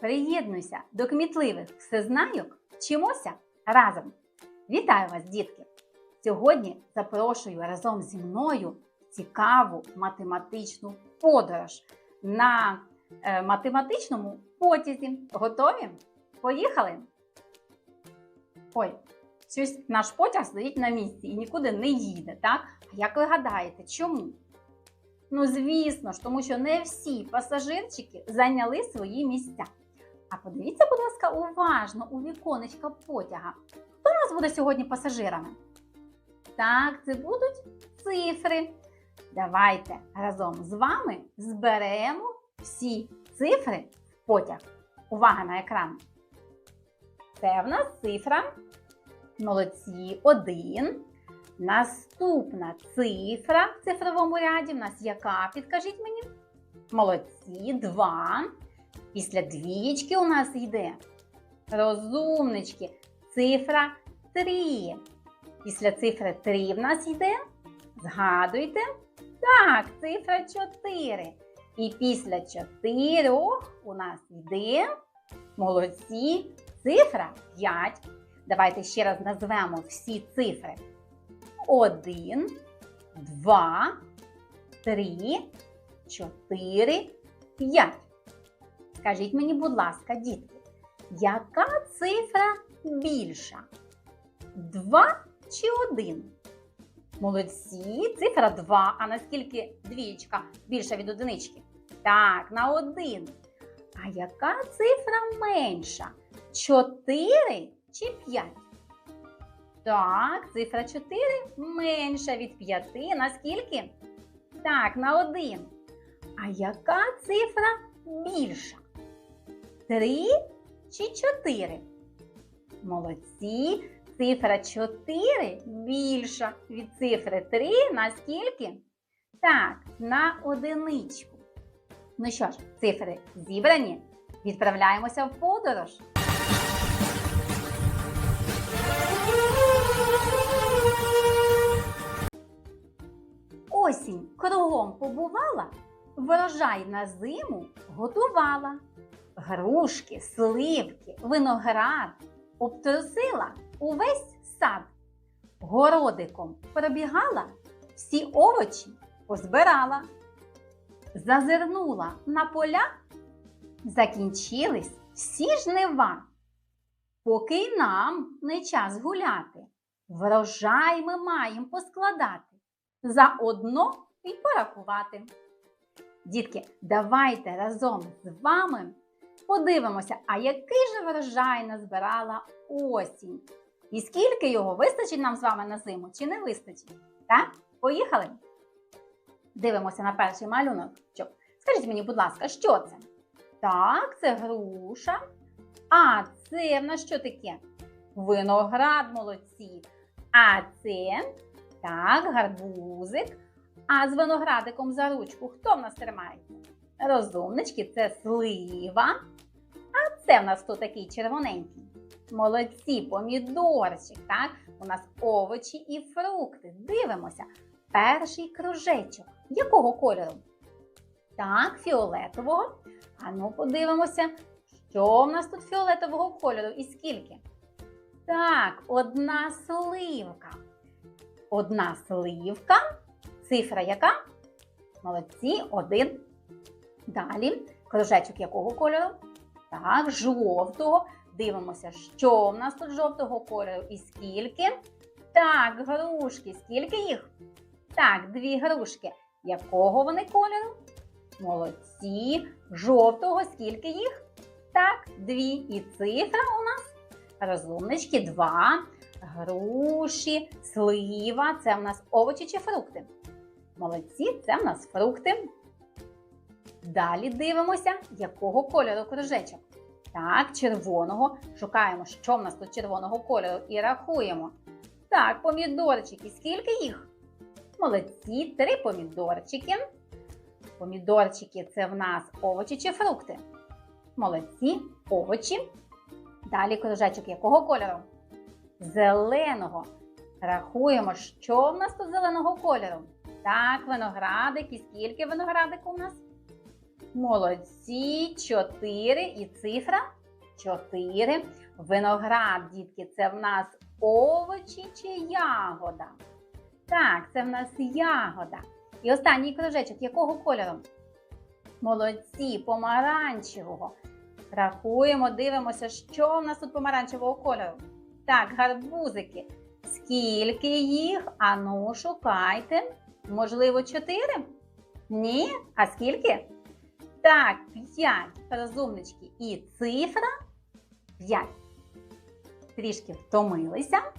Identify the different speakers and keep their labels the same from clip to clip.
Speaker 1: Приєднуйся до кмітливих всезнайок, вчимося разом. Вітаю вас, дітки! Сьогодні запрошую разом зі мною цікаву математичну подорож на е, математичному потязі. Готові? Поїхали? Ой, щось наш потяг стоїть на місці і нікуди не їде, так? А як ви гадаєте, чому? Ну, звісно ж, тому що не всі пасажирчики зайняли свої місця. А подивіться, будь ласка, уважно у віконечка потяга. Хто у нас буде сьогодні пасажирами? Так, це будуть цифри. Давайте разом з вами зберемо всі цифри в потяг. Увага на екран. Це в нас цифра. Молодці, один. Наступна цифра в цифровому ряді в нас яка? Підкажіть мені. Молодці, два. Після двічки у нас йде. Розумнички. Цифра 3. Після цифри 3 в нас йде. Згадуйте. Так, цифра 4. І після 4 у нас йде. Молодці. Цифра 5. Давайте ще раз назвемо всі цифри. 1, 2, 3, 4, 5. Скажіть мені, будь ласка, дітки, яка цифра більша? 2 чи 1? Молодці, цифра 2. А наскільки двічка більша від одинички? Так, на 1. А яка цифра менша? 4 чи 5? Так, цифра 4 менша від 5. Наскільки? Так, на 1. А яка цифра більша? 3 чи 4? Молодці. Цифра 4 більша від цифри 3 на скільки? Так, на одиничку. Ну що ж, цифри зібрані. Відправляємося в подорож. Осінь кругом побувала, врожай на зиму готувала. Грушки, сливки, виноград обтрусила увесь сад. Городиком пробігала, всі овочі позбирала. Зазирнула на поля, закінчились всі жнива. Поки й нам не час гуляти, врожай ми маємо поскладати, заодно й порахувати. Дітки, давайте разом з вами подивимося, а який же врожай назбирала осінь. І скільки його вистачить нам з вами на зиму, чи не вистачить? Так? Поїхали? Дивимося на перший малюнок. Скажіть мені, будь ласка, що це? Так, це груша. А це в нас що таке? Виноград молодці. А це так, гарбузик. А з виноградиком за ручку хто в нас тримається? Розумнички, це слива. А це в нас хто такий червоненький? Молодці, помідорчик, так? У нас овочі і фрукти. Дивимося. Перший кружечок. Якого кольору? Так, фіолетового. А ну подивимося, що в нас тут фіолетового кольору і скільки? Так, одна сливка. Одна сливка. Цифра яка? Молодці, один. Далі. Кружечок якого кольору? Так, жовтого. Дивимося, що в нас тут жовтого кольору і скільки. Так, грушки. Скільки їх? Так, дві грушки. Якого вони кольору? Молодці. Жовтого, скільки їх? Так, дві. І цифра у нас. Розумнички, два. Груші, слива. Це в нас овочі чи фрукти? Молодці, це в нас фрукти. Далі дивимося, якого кольору кружечок. Так, червоного. Шукаємо, що в нас тут червоного кольору, і рахуємо. Так, помідорчики. Скільки їх? Молодці, три помідорчики. Помідорчики це в нас овочі чи фрукти. Молодці, овочі. Далі кружечок якого кольору? Зеленого. Рахуємо, що в нас тут зеленого кольору. Так, виноградик. І скільки виноградик у нас? Молодці, 4 і цифра 4. Виноград, дітки, це в нас овочі чи ягода? Так, це в нас ягода. І останній кружечок якого кольору? Молодці, помаранчевого. Рахуємо, дивимося, що в нас тут помаранчевого кольору. Так, гарбузики. Скільки їх? Ану, шукайте. Можливо, чотири? Ні? А скільки? Так, п'ять. Розумнички. І цифра п'ять. Трішки втомилися,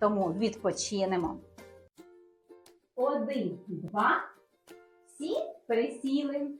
Speaker 1: тому відпочинемо. Один, два. Всі присіли.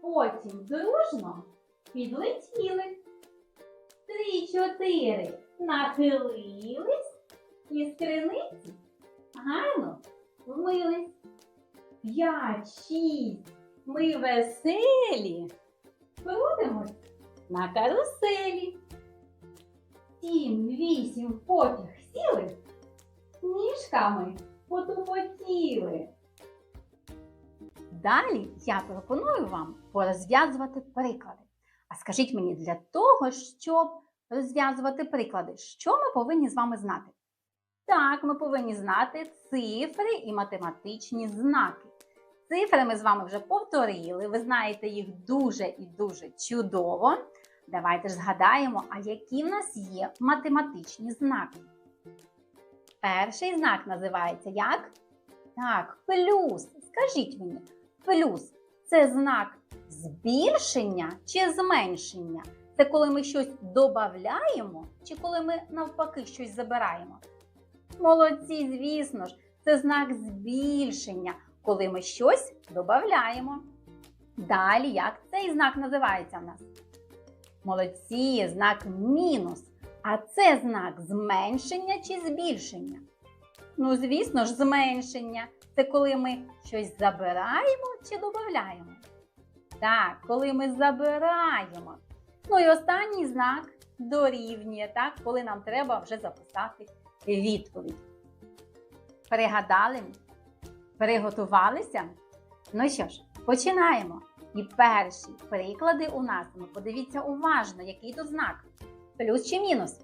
Speaker 1: Потім дружно підлетіли. Три, чотири нахилились і з криниці гарно вмились. П'ять, шість. Ми веселі. Крутимось на каруселі. Сім, вісім потяг сіли. Ніжками потупотіли. Далі я пропоную вам порозв'язувати приклади. А скажіть мені, для того, щоб розв'язувати приклади, що ми повинні з вами знати? Так, ми повинні знати цифри і математичні знаки. Цифри ми з вами вже повторили, ви знаєте їх дуже і дуже чудово. Давайте ж згадаємо, а які в нас є математичні знаки. Перший знак називається як? Так, плюс. Скажіть мені, плюс це знак збільшення чи зменшення? Це коли ми щось додаємо, чи коли ми навпаки щось забираємо? Молодці, звісно ж, це знак збільшення, коли ми щось додаємо. Далі, як цей знак називається в нас? Молодці, знак мінус. А це знак зменшення чи збільшення? Ну, звісно ж, зменшення. Це коли ми щось забираємо чи додаємо. Так, коли ми забираємо. Ну і останній знак дорівнює, так, коли нам треба вже записати відповідь. Пригадали? Приготувалися? Ну що ж, починаємо. І перші приклади у нас, ну подивіться уважно, який тут знак. Плюс чи мінус?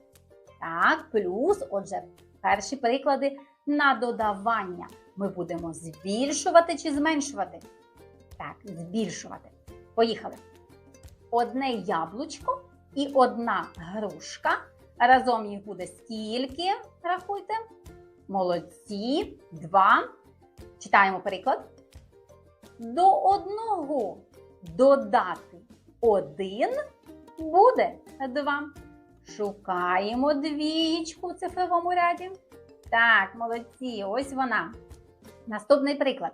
Speaker 1: Так, плюс. Отже, перші приклади на додавання. Ми будемо збільшувати чи зменшувати? Так, збільшувати. Поїхали. Одне яблучко і одна грушка. Разом їх буде скільки? Рахуйте. Молодці. Два. Читаємо приклад. До одного додати один буде два. Шукаємо двічку в цифровому ряді. Так, молодці, ось вона. Наступний приклад.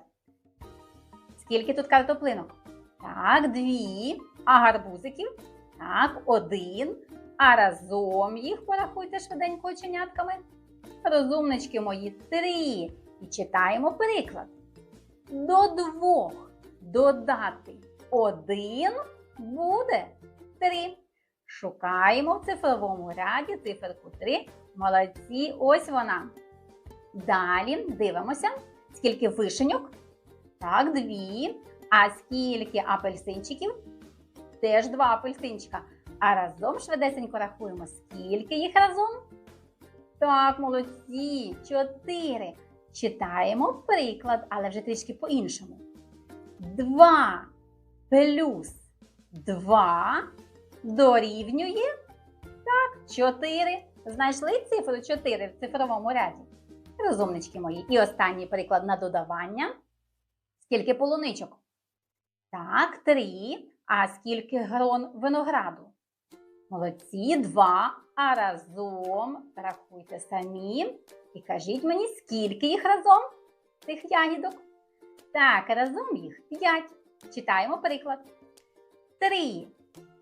Speaker 1: Скільки тут картоплинок? Так, дві. А гарбузиків? Так, один. А разом їх порахуйте швиденько оченятками. Розумнички мої, три. І читаємо приклад. До двох додати один буде три. Шукаємо в цифровому ряді циферку 3. Молодці, ось вона. Далі дивимося, скільки вишеньок. Так, дві. А скільки апельсинчиків? Теж два апельсинчика. А разом швидесенько рахуємо, скільки їх разом? Так, молодці, чотири. Читаємо приклад, але вже трішки по-іншому. Два плюс два дорівнює. Так, чотири. Знайшли цифру 4 в цифровому ряді? Розумнички мої. І останній приклад на додавання. Скільки полуничок? Так, три. А скільки грон винограду? Молодці, два. А разом рахуйте самі. І кажіть мені, скільки їх разом цих ягідок? Так, разом їх 5. Читаємо приклад. 3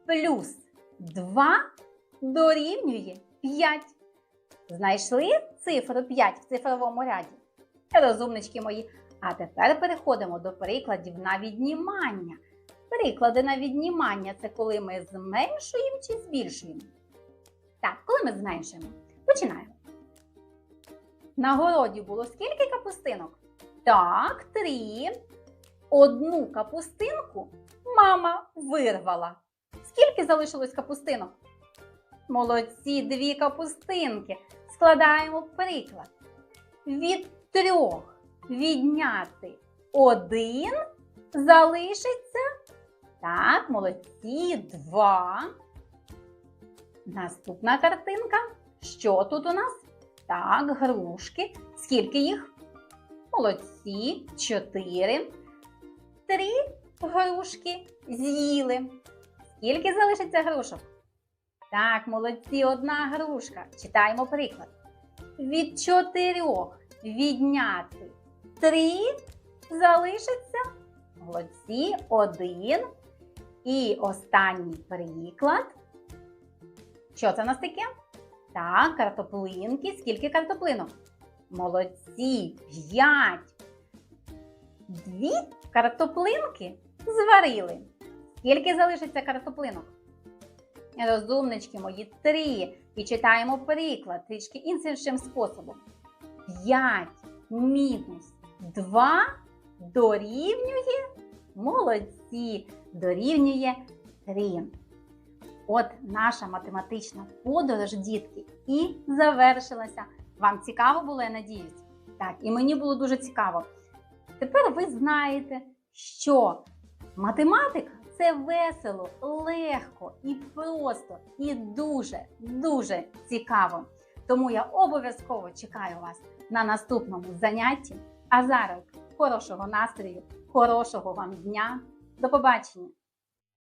Speaker 1: плюс 2 дорівнює 5. Знайшли цифру 5 в цифровому ряді? Розумнички мої. А тепер переходимо до прикладів на віднімання. Приклади на віднімання це коли ми зменшуємо чи збільшуємо. Так, коли ми зменшуємо. Починаємо. На городі було скільки капустинок? Так, три. Одну капустинку мама вирвала. Скільки залишилось капустинок? Молодці, дві капустинки. Складаємо приклад. Від трьох відняти один залишиться. Так, молодці, два. Наступна картинка. Що тут у нас? Так, грушки. Скільки їх? Молодці, чотири. Три грушки з'їли. Скільки залишиться грушок? Так, молодці, одна грушка. Читаємо приклад. Від чотирьох відняти три залишиться. Молодці, один. І останній приклад. Що це в нас таке? Так, картоплинки. Скільки картоплинок? Молодці, п'ять. Дві картоплинки зварили. Скільки залишиться картоплинок? Розумнички мої, три. І читаємо приклад трішки іншим способом. 5 мінус 2 дорівнює молодці, дорівнює 3. От наша математична подорож, дітки, і завершилася. Вам цікаво було, я надіюсь? Так, і мені було дуже цікаво. Тепер ви знаєте, що математика це весело, легко і просто, і дуже, дуже цікаво. Тому я обов'язково чекаю вас на наступному занятті. А зараз хорошого настрою, хорошого вам дня. До побачення!